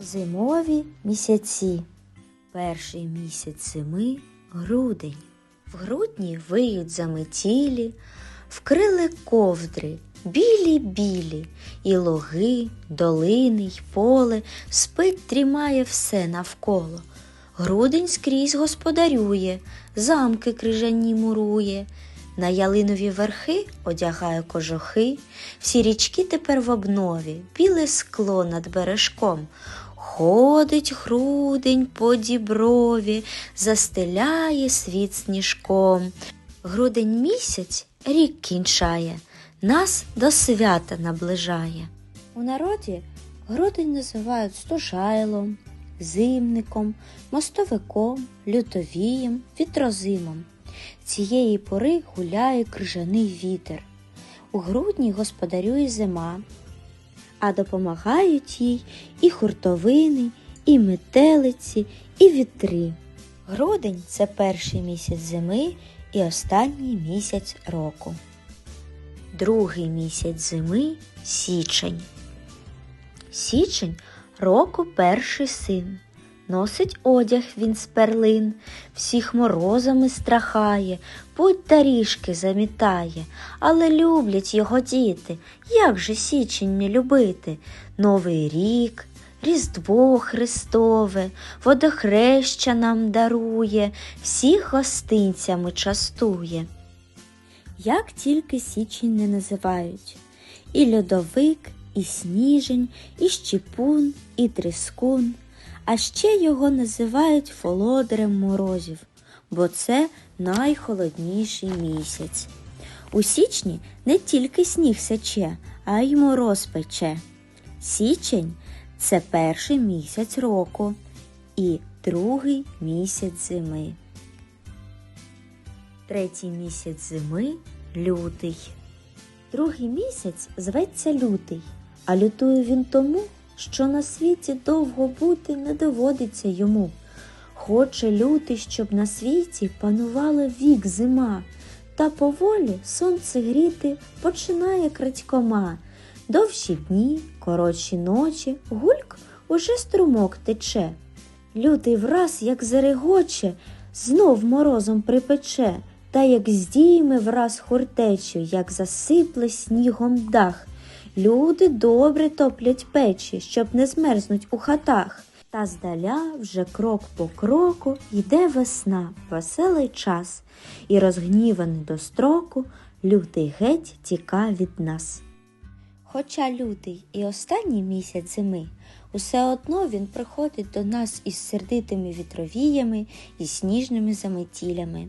Зимові місяці. Перший місяць зими грудень. В грудні виють заметілі, вкрили ковдри, білі-білі, і логи, долини й поле, спить трімає все навколо. Грудень скрізь господарює, замки крижані мурує, на ялинові верхи одягає кожухи, всі річки тепер в обнові, біле скло над бережком. Ходить грудень по діброві, застеляє світ сніжком. Грудень місяць рік кінчає, нас до свята наближає. У народі грудень називають стужайлом, зимником, мостовиком, лютовієм, вітрозимом. Цієї пори гуляє крижаний вітер. У грудні господарює зима, а допомагають їй і хуртовини, і метелиці, і вітри. Грудень це перший місяць зими і останній місяць року. Другий місяць зими січень. Січень року перший син. Носить одяг він з перлин, всіх морозами страхає, путь доріжки замітає, але люблять його діти. Як же січень не любити? Новий рік, Різдво Христове, водохреща нам дарує, всіх гостинцями частує. Як тільки січень не називають, і льодовик, і сніжень, і щепун, і тріскун, а ще його називають володарем морозів, бо це найхолодніший місяць. У січні не тільки сніг сече, а й мороз пече. Січень це перший місяць року і другий місяць зими. Третій місяць зими лютий. Другий місяць зветься лютий, а лютує він тому, що на світі довго бути не доводиться йому. Хоче лютий, щоб на світі панувала вік зима, та поволі сонце гріти починає крадькома. Довші дні, коротші ночі, гульк уже струмок тече. Лютий враз, як зарегоче, знов морозом припече, та як здійме враз хуртечу, як засипле снігом дах. Люди добре топлять печі, щоб не змерзнуть у хатах. Та здаля вже крок по кроку йде весна, веселий час, і розгніваний до строку, лютий геть тіка від нас. Хоча лютий і останній місяць зими, усе одно він приходить до нас із сердитими вітровіями і сніжними заметілями.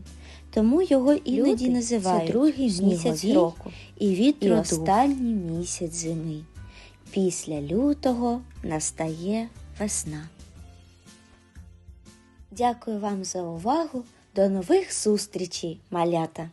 Тому його іноді Лютий – це називають другий місяць року і і останній місяць зими. Після лютого настає весна. Дякую вам за увагу. До нових зустрічей, малята!